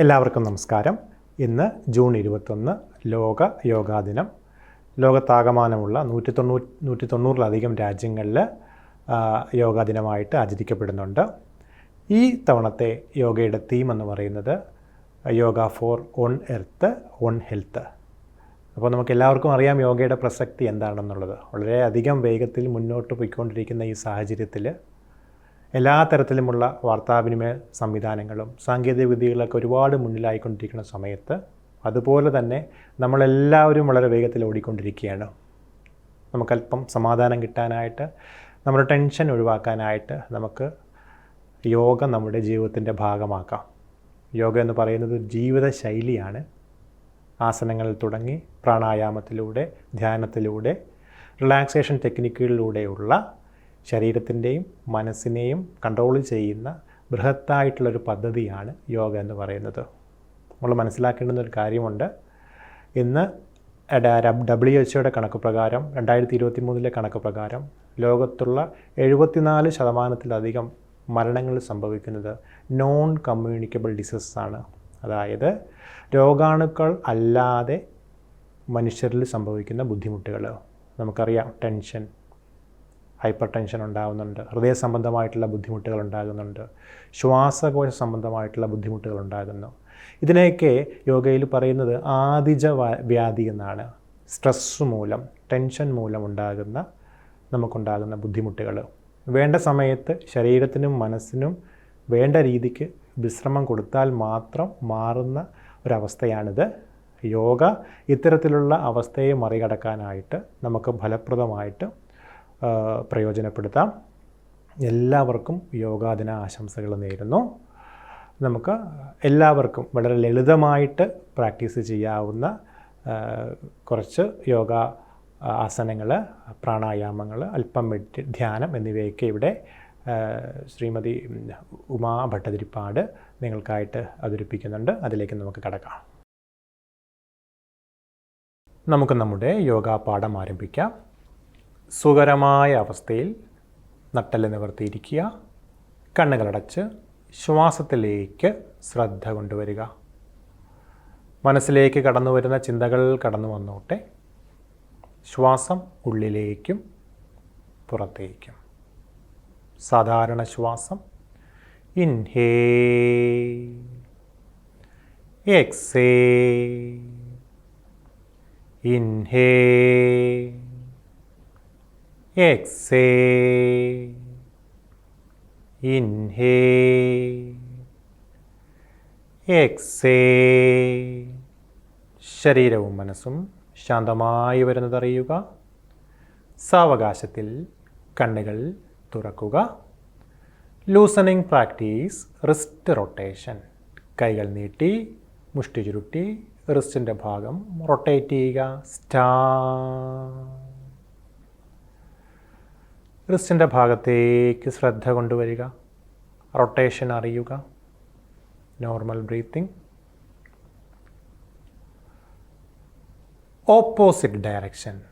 എല്ലാവർക്കും നമസ്കാരം. ഇന്ന് ജൂൺ ഇരുപത്തൊന്ന് ലോക യോഗാ ദിനം. ലോകത്താകമാനമുള്ള നൂറ്റി തൊണ്ണൂറ്റി നൂറ്റി തൊണ്ണൂറിലധികം രാജ്യങ്ങളിൽ യോഗാ ദിനമായിട്ട് ആചരിക്കപ്പെടുന്നുണ്ട്. ഈ തവണത്തെ യോഗയുടെ തീം എന്ന് പറയുന്നത് yoga for one earth one health. അപ്പോൾ നമുക്ക് എല്ലാവർക്കും അറിയാം യോഗയുടെ പ്രസക്തി എന്താണെന്നുള്ളത്. വളരെയധികം വേഗത്തിൽ മുന്നോട്ട് പോയിക്കൊണ്ടിരിക്കുന്ന ഈ സാഹചര്യത്തിൽ എല്ലാ തരത്തിലുമുള്ള വാർത്താവിനിമയ സംവിധാനങ്ങളും സാങ്കേതിക വിദ്യകളൊക്കെ ഒരുപാട് മുന്നിലായിക്കൊണ്ടിരിക്കുന്ന സമയത്ത് അതുപോലെ തന്നെ നമ്മളെല്ലാവരും വളരെ വേഗത്തിൽ ഓടിക്കൊണ്ടിരിക്കുകയാണ്. നമുക്കല്പം സമാധാനം കിട്ടാനായിട്ട് നമ്മുടെ ടെൻഷൻ ഒഴിവാക്കാനായിട്ട് നമുക്ക് യോഗ നമ്മുടെ ജീവിതത്തിന്റെ ഭാഗമാക്കാം. യോഗ എന്ന് പറയുന്നത് ജീവിത ശൈലിയാണ് ആസനങ്ങളിൽ തുടങ്ങി പ്രാണായാമത്തിലൂടെ ധ്യാനത്തിലൂടെ റിലാക്സേഷൻ ടെക്നിക്കുകളിലൂടെയുള്ള ശരീരത്തിന്റെയും മനസ്സിനെയും കൺട്രോൾ ചെയ്യുന്ന ബൃഹത്തായിട്ടുള്ളൊരു പദ്ധതിയാണ് യോഗ എന്ന് പറയുന്നത്. നമ്മൾ മനസ്സിലാക്കേണ്ടുന്ന ഒരു കാര്യമുണ്ട്. ഇന്ന് ഡബ്ല്യു എച്ച് ഒയുടെ കണക്ക് പ്രകാരം രണ്ടായിരത്തി ഇരുപത്തി മൂന്നിലെ കണക്ക് പ്രകാരം ലോകത്തുള്ള എഴുപത്തിനാല് ശതമാനത്തിലധികം മരണങ്ങൾ സംഭവിക്കുന്നത് നോൺ കമ്മ്യൂണിക്കബിൾ ഡിസീസസ് ആണ്. അതായത് രോഗാണുക്കൾ അല്ലാതെ മനുഷ്യരിൽ സംഭവിക്കുന്ന ബുദ്ധിമുട്ടുകൾ. നമുക്കറിയാം ടെൻഷൻ ഹൈപ്പർ ടെൻഷൻ ഉണ്ടാകുന്നുണ്ട് ഹൃദയ സംബന്ധമായിട്ടുള്ള ബുദ്ധിമുട്ടുകൾ ഉണ്ടാകുന്നുണ്ട്. ശ്വാസകോശ സംബന്ധമായിട്ടുള്ള ബുദ്ധിമുട്ടുകൾ ഉണ്ടാകുന്നു. ഇതിനെയൊക്കെ യോഗയിൽ പറയുന്നത് ആദിജ വ്യാധി എന്നാണ്. സ്ട്രെസ് മൂലം ടെൻഷൻ മൂലം ഉണ്ടാകുന്ന നമുക്കുണ്ടാകുന്ന ബുദ്ധിമുട്ടുകൾ. വേണ്ട സമയത്ത് ശരീരത്തിനും മനസ്സിനും വേണ്ട രീതിക്ക് വിശ്രമം കൊടുത്താൽ മാത്രം മാറുന്ന ഒരവസ്ഥയാണിത്. യോഗ ഇത്തരത്തിലുള്ള അവസ്ഥയെ മറികടക്കാനായിട്ട് നമുക്ക് ഫലപ്രദമായിട്ട് പ്രയോജനപ്പെടുത്താം. എല്ലാവർക്കും യോഗാദിന ആശംസകൾ നേരുന്നു. നമുക്ക് എല്ലാവർക്കും വളരെ ലളിതമായിട്ട് പ്രാക്ടീസ് ചെയ്യാവുന്ന കുറച്ച് യോഗ ആസനങ്ങൾ പ്രാണായാമങ്ങൾ അല്പം ധ്യാനം എന്നിവയൊക്കെ ഇവിടെ ശ്രീമതി ഉമാ ഭട്ടതിരിപ്പാട് നിങ്ങൾക്കായിട്ട് അവതരിപ്പിക്കുന്നുണ്ട്. അതിലേക്ക് നമുക്ക് കടക്കാം. നമുക്ക് നമ്മുടെ യോഗാ പാഠം ആരംഭിക്കാം. സുഖകരമായ അവസ്ഥയിൽ നട്ടൽ നിവർത്തിയിരിക്കുക. കണ്ണുകളടച്ച് ശ്വാസത്തിലേക്ക് ശ്രദ്ധ കൊണ്ടുവരിക. മനസ്സിലേക്ക് കടന്നു വരുന്ന ചിന്തകൾ കടന്നു വന്നോട്ടെ. ശ്വാസം ഉള്ളിലേക്കും പുറത്തേക്കും. സാധാരണ ശ്വാസം. ഇൻഹേ എക്സേ. ഇൻഹേ Exhale. Inhale. Exhale. ശരീരവും മനസ്സും ശാന്തമായി വരുന്നതറിയുക സാവകാശത്തിൽ കണ്ണുകൾ തുറക്കുക ലൂസണിങ് പ്രാക്ടീസ് റിസ്റ്റ് റൊട്ടേഷൻ കൈകൾ നീട്ടി മുഷ്ടി ചുരുട്ടി റിസ്റ്റിന്റെ ഭാഗം റൊട്ടേറ്റ് ചെയ്യുക സ്റ്റാ റിസ്റ്റിന്റെ ഭാഗത്തേക്ക് ശ്രദ്ധ കൊണ്ടുവരിക. റൊട്ടേഷൻ അറിയുക. Normal breathing. Opposite direction.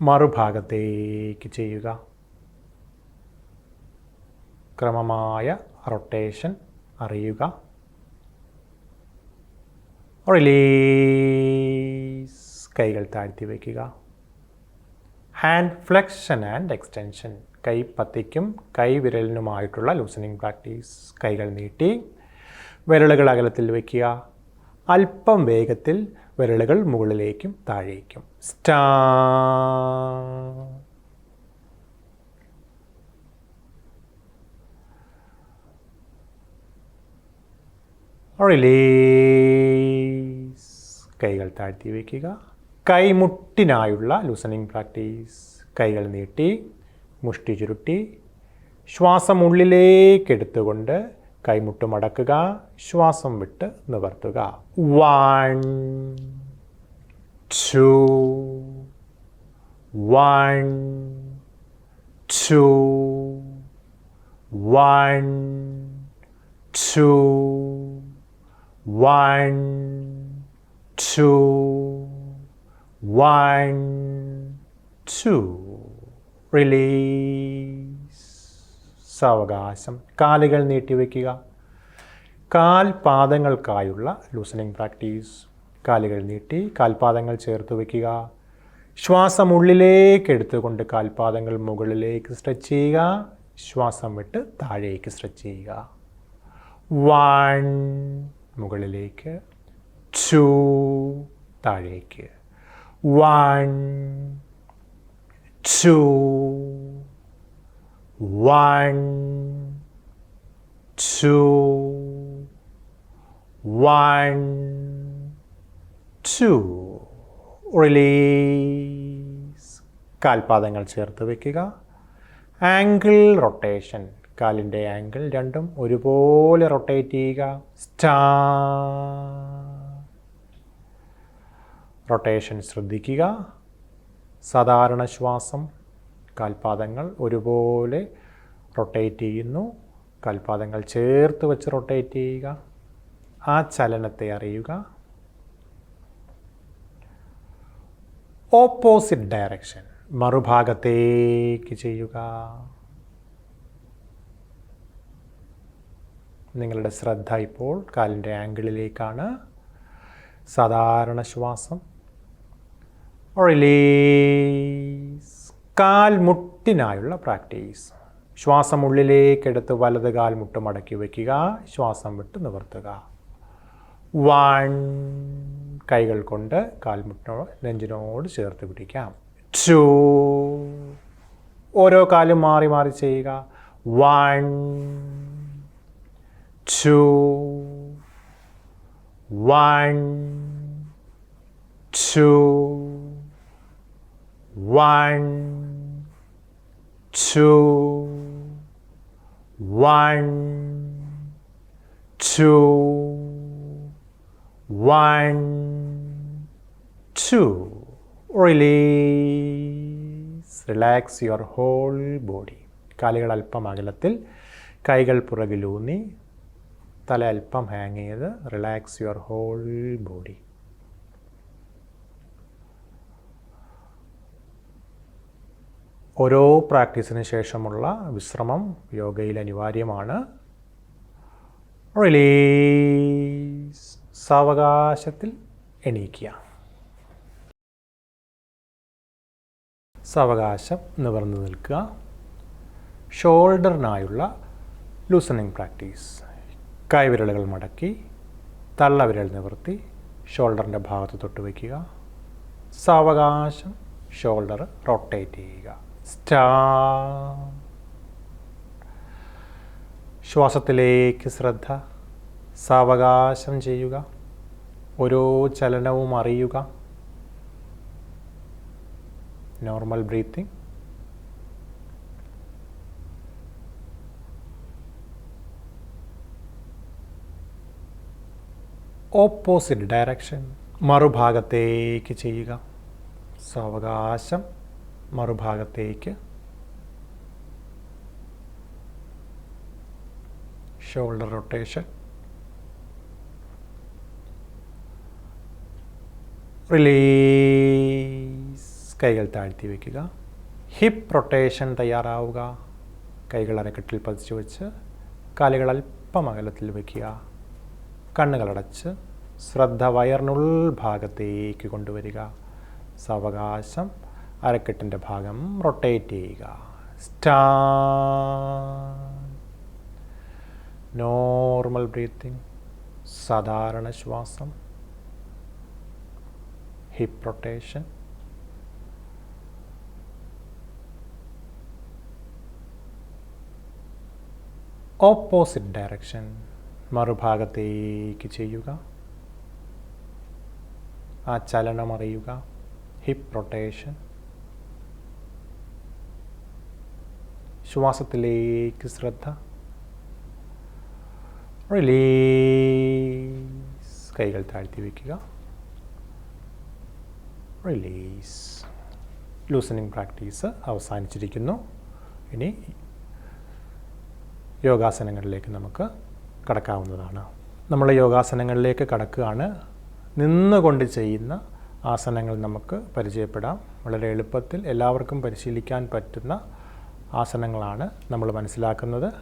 മറുഭാഗത്തേക്ക് ചെയ്യുക. ക്രമമായ റൊട്ടേഷൻ അറിയുക. റിലീസ്. കൈകൾ താഴ്ത്തി വയ്ക്കുക. Hand flexion and extension. കൈ കൈവിരലിനുമായിട്ടുള്ള ലൂസണിങ് പ്രാക്ടീസ് കൈകൾ നീട്ടി വിരലുകൾ അകലത്തിൽ വയ്ക്കുക അല്പം വേഗത്തിൽ വിരലുകൾ മുകളിലേക്കും താഴേക്കും. സ്റ്റാ റിലീസ് കൈകൾ താഴ്ത്തി വയ്ക്കുക കൈമുട്ടിനായുള്ള ലൂസണിങ് പ്രാക്ടീസ് കൈകൾ നീട്ടി മുഷ്ടി ചുരുട്ടി ശ്വാസം ഉള്ളിലേക്ക് എടുത്തുകൊണ്ട് കൈമുട്ട് മടക്കുക ശ്വാസം വിട്ട് നിവർത്തുക. One two one two one two one two one two release സാവകാശം. കാലുകൾ നീട്ടിവെക്കുക. കാൽപാദങ്ങൾക്കായുള്ള ലൂസനിങ് പ്രാക്ടീസ് കാലുകൾ നീട്ടി കാൽപാദങ്ങൾ ചേർത്ത് വയ്ക്കുക ശ്വാസം ഉള്ളിലേക്ക് എടുത്തുകൊണ്ട് കാൽപാദങ്ങൾ മുകളിലേക്ക് സ്ട്രെച്ച് ചെയ്യുക. ശ്വാസം വിട്ട് താഴേക്ക് സ്ട്രെച്ച് ചെയ്യുക. വൺ മുകളിലേക്ക്. ടു താഴേക്ക്. One two one, two, one two release കാൽപാദങ്ങൾ ചേർത്ത് വയ്ക്കുക ആംഗിൾ റൊട്ടേഷൻ കാലിന്റെ ആംഗിൾ രണ്ടും ഒരുപോലെ റൊട്ടേറ്റ് ചെയ്യുക. സ്റ്റാ റൊട്ടേഷൻ ശ്രദ്ധിക്കുക. സാധാരണ ശ്വാസം കാൽപാദങ്ങൾ ഒരുപോലെ റൊട്ടേറ്റ് ചെയ്യുന്നു. കാൽപാദങ്ങൾ ചേർത്ത് വെച്ച് റൊട്ടേറ്റ് ചെയ്യുക. ആ ചലനത്തെ അറിയുക. ഓപ്പോസിറ്റ് ഡയറക്ഷൻ മറുഭാഗത്തേക്ക് ചെയ്യുക. നിങ്ങളുടെ ശ്രദ്ധ ഇപ്പോൾ കാലിന്റെ ആംഗിളിലേക്കാണ് സാധാരണ ശ്വാസം റിലീസ് കാൽമുട്ടിനായുള്ള പ്രാക്ടീസ്. ശ്വാസം ഉള്ളിലേക്കെടുത്ത് വലത് കാൽമുട്ട് മടക്കി വയ്ക്കുക ശ്വാസം വിട്ട് നിവർത്തുക. വൺ കൈകൾ കൊണ്ട് കാൽമുട്ടിനോ നെഞ്ചിനോട് ചേർത്ത് പിടിക്കാം. ടു ഓരോ കാലും മാറി മാറി ചെയ്യുക. One two one two one two, one, two, one, two. Release. Relax your whole body. കാലുകൾ അല്പം അകലത്തിൽ കൈകൾ പുറകിലൂന്നി തല അല്പം ഹാങ് ചെയ്ത് റിലാക്സ് യുവർ ഹോൾ ബോഡി ഓരോ പ്രാക്ടീസിന് ശേഷമുള്ള വിശ്രമം യോഗയിൽ അനിവാര്യമാണ്. റിലീസ് സാവകാശത്തിൽ എണീക്കുക. സാവകാശം നിവർന്നു നിൽക്കുക. ഷോൾഡറിനായുള്ള ലൂസണിങ് പ്രാക്ടീസ് കൈവിരലുകൾ മടക്കി തള്ളവിരൽ നിവർത്തി ഷോൾഡറിന്റെ ഭാഗത്ത് തൊട്ട് വയ്ക്കുക സാവകാശം ഷോൾഡർ റൊട്ടേറ്റ് ചെയ്യുക. സ്റ്റാ ശ്വാസത്തിലേക്ക് ശ്രദ്ധ സാവകാശം ചെയ്യുക ഓരോ ചലനവും അറിയുക. നോർമൽ ബ്രീത്തിങ് ഓപ്പോസിറ്റ് ഡയറക്ഷൻ മറുഭാഗത്തേക്ക് ചെയ്യുക. സാവകാശം. മറുഭാഗത്തേക്ക്. ഷോൾഡർ റൊട്ടേഷൻ റിലീസ് കൈകൾ താഴ്ത്തി വയ്ക്കുക. ഹിപ്പ് റൊട്ടേഷൻ തയ്യാറാവുക. കൈകൾ അരക്കെട്ടിൽ പതിച്ചു വെച്ച് കാലുകൾ അല്പം അകലത്തിൽ വയ്ക്കുക. കണ്ണുകളടച്ച് ശ്രദ്ധ വയറിനുൾ ഭാഗത്തേക്ക് കൊണ്ടുവരിക. സാവകാശം അരക്കെട്ടിന്റെ ഭാഗം റൊട്ടേറ്റ് ചെയ്യുക. സ്റ്റാ നോർമൽ ബ്രീത്തിങ് സാധാരണ ശ്വാസം. ഹിപ്പ് റൊട്ടേഷൻ ഓപ്പോസിറ്റ് ഡയറക്ഷൻ മറുഭാഗത്തേക്ക് ചെയ്യുക. ആ ചലനം അറിയുക ഹിപ്പ് റൊട്ടേഷൻ ശ്വാസത്തിലേക്ക് ശ്രദ്ധ. റിലീസ് കൈകൾ താഴ്ത്തി വയ്ക്കുക റിലീസ് ലൂസനിങ് പ്രാക്ടീസ് അവസാനിച്ചിരിക്കുന്നു. ഇനി യോഗാസനങ്ങളിലേക്ക് നമുക്ക് കടക്കാവുന്നതാണ്. നമ്മൾ യോഗാസനങ്ങളിലേക്ക് കടക്കുകയാണ്. നിന്നുകൊണ്ട് ചെയ്യുന്ന ആസനങ്ങൾ നമുക്ക് പരിചയപ്പെടാം. വളരെ എളുപ്പത്തിൽ എല്ലാവർക്കും പരിശീലിക്കാൻ പറ്റുന്ന ആസനങ്ങളാണ് നമ്മൾ മനസ്സിലാക്കുന്നത്.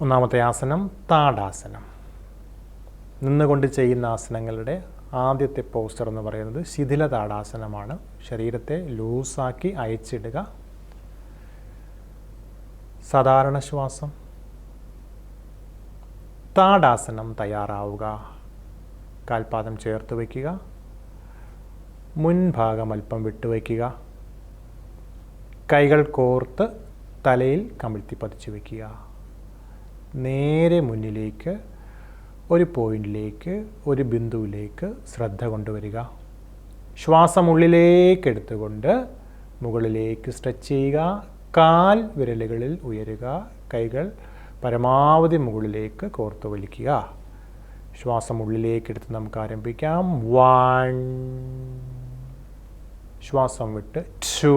ഒന്നാമത്തെ ആസനം താടാസനം. നിന്നുകൊണ്ട് ചെയ്യുന്ന ആസനങ്ങളുടെ ആദ്യത്തെ പോസ്റ്റർ എന്ന് പറയുന്നത് ശിഥില താടാസനമാണ്. ശരീരത്തെ ലൂസാക്കി അയച്ചിടുക. സാധാരണ ശ്വാസം. താടാസനം തയ്യാറാവുക. കാൽപാദം ചേർത്ത് വയ്ക്കുക. മുൻഭാഗം അല്പം വിട്ടുവയ്ക്കുക. കൈകൾ കോർത്ത് തലയിൽ കമിഴ്ത്തി പതിച്ചു വയ്ക്കുക നേരെ മുന്നിലേക്ക് ഒരു പോയിന്റിലേക്ക് ഒരു ബിന്ദുവിലേക്ക് ശ്രദ്ധ കൊണ്ടുവരിക. ശ്വാസം ഉള്ളിലേക്ക് എടുത്തുകൊണ്ട് മുകളിലേക്ക് സ്ട്രെച്ച് ചെയ്യുക. കാൽ വിരലുകളിൽ ഉയരുക. കൈകൾ പരമാവധി മുകളിലേക്ക് കോർത്ത് വലിക്കുക. ശ്വാസം ഉള്ളിലേക്ക് എടുത്ത് നമുക്ക് ആരംഭിക്കാം. വൺ ശ്വാസം വിട്ട് two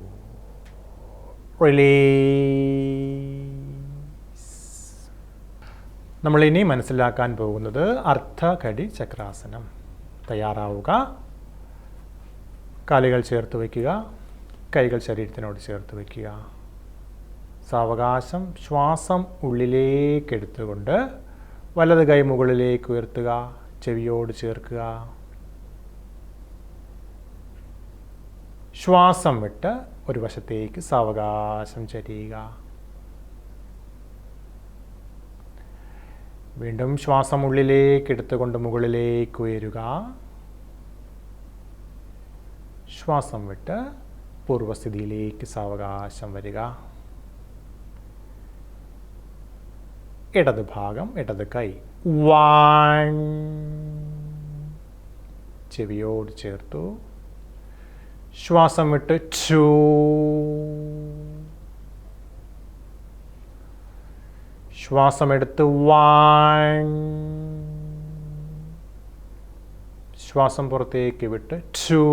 Release. നമ്മളിനി മനസ്സിലാക്കാൻ പോകുന്നത് അർത്ഥഘടി ചക്രാസനം. തയ്യാറാവുക. കാലുകൾ ചേർത്ത് വയ്ക്കുക. കൈകൾ ശരീരത്തിനോട് ചേർത്ത് വയ്ക്കുക. സാവകാശം ശ്വാസം ഉള്ളിലേക്കെടുത്തുകൊണ്ട് വലത് കൈ മുകളിലേക്ക് ഉയർത്തുക. ചെവിയോട് ചേർക്കുക. ശ്വാസം വിട്ട് ഒരു വശത്തേക്ക് സാവകാശം ചരിയുക. വീണ്ടും ശ്വാസം ഉള്ളിലേക്ക് എടുത്തുകൊണ്ട് മുകളിലേക്ക് ഉയരുക. ശ്വാസം വിട്ട് പൂർവസ്ഥിതിയിലേക്ക് സാവകാശം വരിക. ഇടത് ഭാഗം ഇടത് കൈ. വൺ. ചെവിയോട് ചേർത്തു. ശ്വാസം വിട്ട് ശ്വാസം ശ്വാസമെടുത്ത് വാങ് ശ്വാസം പുറത്തേക്ക് വിട്ട് ചൂ.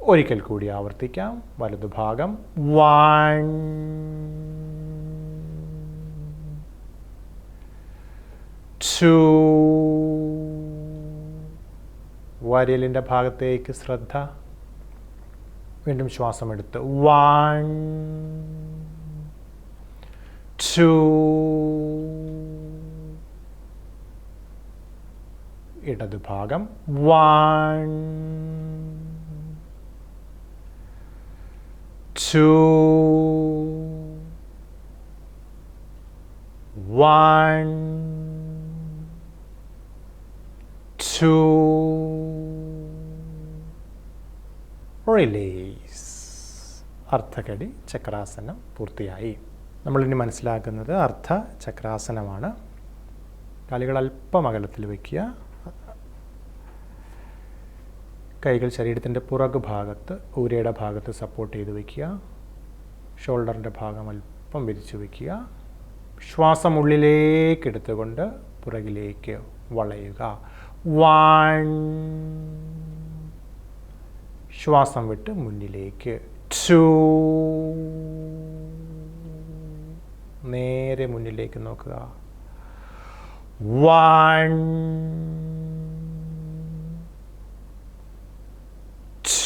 ഒരിക്കൽ കൂടി ആവർത്തിക്കാം. വലതുഭാഗം വാങ് ടു വാരിയലിന്റെ ഭാഗത്തേക്ക് ശ്രദ്ധ വീണ്ടും ശ്വാസം എടുത്ത് one two ഇടതുഭാഗം one two one two release അർദ്ധകടി ചക്രാസനം പൂർത്തിയായി. നമ്മളിനി മനസ്സിലാക്കുന്നത് അർത്ഥ ചക്രാസനമാണ്. കാലുകൾ അല്പം അകലത്തിൽ വയ്ക്കുക കൈകൾ ശരീരത്തിന്റെ പുറകു ഭാഗത്ത് ഊരയുടെ ഭാഗത്ത് സപ്പോർട്ട് ചെയ്ത് വയ്ക്കുക ഷോൾഡറിന്റെ ഭാഗം അല്പം വിരിച്ചു വയ്ക്കുക ശ്വാസം ഉള്ളിലേക്ക് എടുത്തുകൊണ്ട് പുറകിലേക്ക് വളയുക. വൺ ശ്വാസം വിട്ട് മുന്നിലേക്ക്. ടു നേരെ മുന്നിലേക്ക് നോക്കുക. One.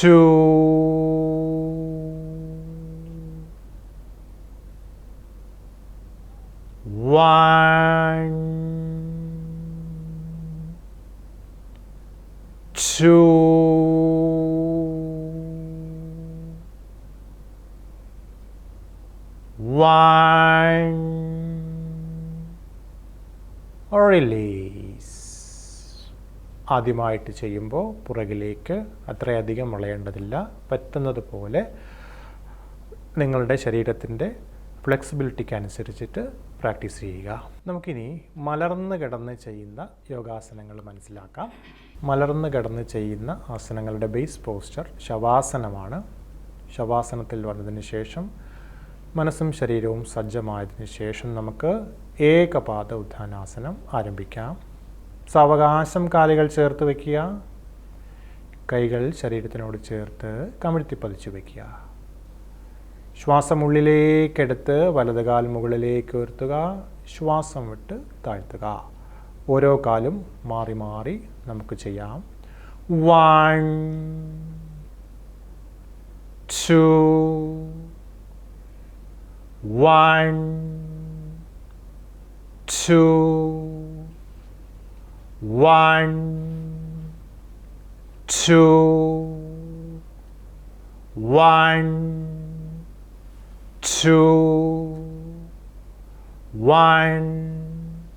Two one. two, one, release. ആദ്യമായിട്ട് ചെയ്യുമ്പോൾ പുറകിലേക്ക് അത്രയധികം വളയേണ്ടതില്ല. പറ്റുന്നത് പോലെ നിങ്ങളുടെ ശരീരത്തിന്റെ ഫ്ലെക്സിബിലിറ്റിക്ക് അനുസരിച്ചിട്ട് പ്രാക്ടീസ് ചെയ്യുക. നമുക്കിനി മലർന്ന് കിടന്ന് ചെയ്യുന്ന യോഗാസനങ്ങൾ മനസ്സിലാക്കാം. മലർന്ന് കിടന്ന് ചെയ്യുന്ന ആസനങ്ങളുടെ ബേസ് പോസ്റ്റർ ശവാസനമാണ്. ശവാസനത്തിൽ വന്നതിന് ശേഷം മനസ്സും ശരീരവും സജ്ജമായതിനു ശേഷം നമുക്ക് ഏകപാദ ഉത്ഥാനാസനം ആരംഭിക്കാം. സാവകാശം കാലുകൾ ചേർത്ത് വയ്ക്കുക. കൈകൾ ശരീരത്തിനോട് ചേർത്ത് കമിഴ്ത്തി പതിച്ചു വയ്ക്കുക. ശ്വാസം ഉള്ളിലേക്കെടുത്ത് വലത് കാൽ മുകളിലേക്ക് ഉയർത്തുക. ശ്വാസം വിട്ട് താഴ്ത്തുക. ഓരോ കാലും മാറി മാറി നമുക്ക് ചെയ്യാം. One two One, two, one, two, one, two, one,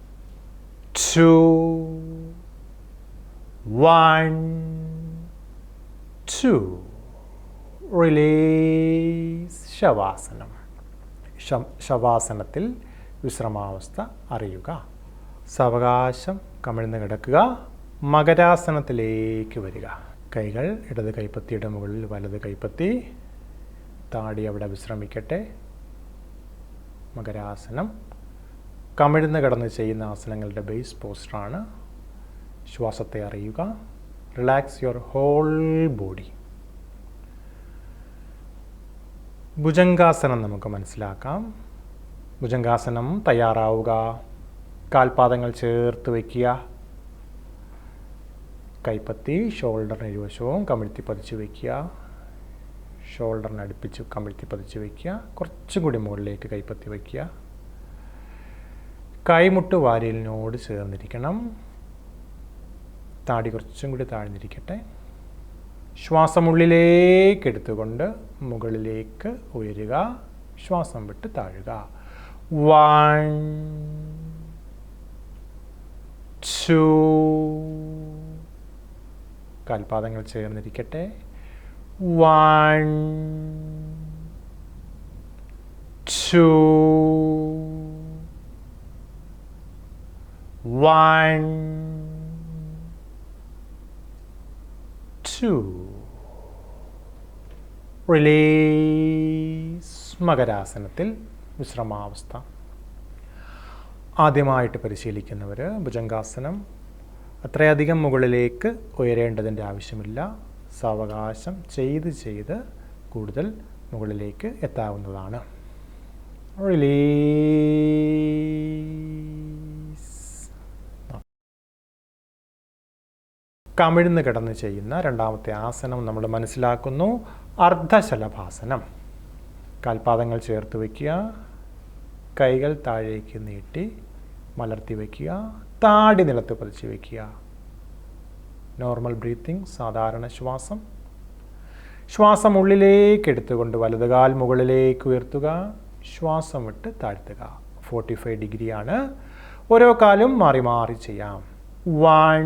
two, one, two. Release Shavasana. ശവാസനത്തിൽ വിശ്രമാവസ്ഥ അറിയുക. സാവകാശം കമിഴ്ന്ന് കിടക്കുക. മകരാസനത്തിലേക്ക് വരിക. കൈകൾ ഇടത് കൈപ്പത്തിയുടെ മുകളിൽ വലത് കൈപ്പത്തി. താടി അവിടെ വിശ്രമിക്കട്ടെ. മകരാസനം. കമിഴ്ന്ന് കിടന്ന് ചെയ്യുന്ന ആസനങ്ങളുടെ ബേസ് പോസ്റ്ററാണ് ശ്വാസത്തെ അറിയുക. റിലാക്സ് യുവർ ഹോൾ ബോഡി ഭുജംഗാസനം നമുക്ക് മനസ്സിലാക്കാം. ഭുജങ്കാസനം തയ്യാറാവുക. കാൽപാദങ്ങൾ ചേർത്ത് വയ്ക്കുക. കൈപ്പത്തി ഷോൾഡറിന് ഇരുവശവും കമിഴ്ത്തി പതിച്ച് വയ്ക്കുക. ഷോൾഡറിന് അടുപ്പിച്ച് കമിഴ്ത്തി പതിച്ച് വയ്ക്കുക. കുറച്ചും കൂടി മുകളിലേക്ക് കൈപ്പത്തി വയ്ക്കുക. കൈമുട്ട് വാരിയലിനോട് ചേർന്നിരിക്കണം. താടി കുറച്ചും കൂടി താഴ്ന്നിരിക്കട്ടെ. ശ്വാസം ഉള്ളിലേക്ക് എടുത്തുകൊണ്ട് മുകളിലേക്ക് ഉയരുക ശ്വാസം വിട്ട് താഴുക. വൺ ടു കാൽപാദങ്ങൾ ചേർന്നിരിക്കട്ടെ. One two one, two. Release മകരാസനത്തിൽ വിശ്രമാവസ്ഥ. ആദ്യമായിട്ട് പരിശീലിക്കുന്നവർ ഭുജംഗാസനം. അത്രയധികം മുകളിലേക്ക് ഉയരേണ്ടതിന്റെ ആവശ്യമില്ല. സാവകാശം ചെയ്ത് ചെയ്ത് കൂടുതൽ മുകളിലേക്ക് എത്താവുന്നതാണ്. റിലീസ് കമിഴ്ന്ന് കിടന്ന് ചെയ്യുന്ന രണ്ടാമത്തെ ആസനം നമ്മൾ മനസ്സിലാക്കുന്നു. അർദ്ധശലഭാസനം. കാൽപാദങ്ങൾ ചേർത്ത് വയ്ക്കുക കൈകൾ താഴേക്ക് നീട്ടി മലർത്തി വയ്ക്കുക താടി നിലത്ത് പതിച്ച് വയ്ക്കുക നോർമൽ ബ്രീത്തിങ് സാധാരണ ശ്വാസം. ശ്വാസം ഉള്ളിലേക്ക് എടുത്തുകൊണ്ട് വലതുകാൽ മുകളിലേക്ക് ഉയർത്തുക. ശ്വാസം വിട്ട് താഴ്ത്തുക. ഫോർട്ടി ഫൈവ് ഡിഗ്രിയാണ്. ഓരോ കാലും മാറി മാറി ചെയ്യാം. One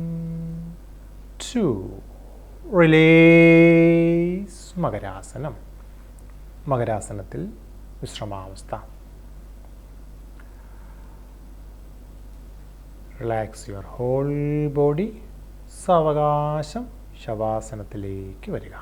Two. Release മകരാസനം. മകരാസനത്തിൽ വിശ്രമാവസ്ഥ. റിലാക്സ് യുവർ ഹോൾ ബോഡി സാവകാശം ശവാസനത്തിലേക്ക് വരിക.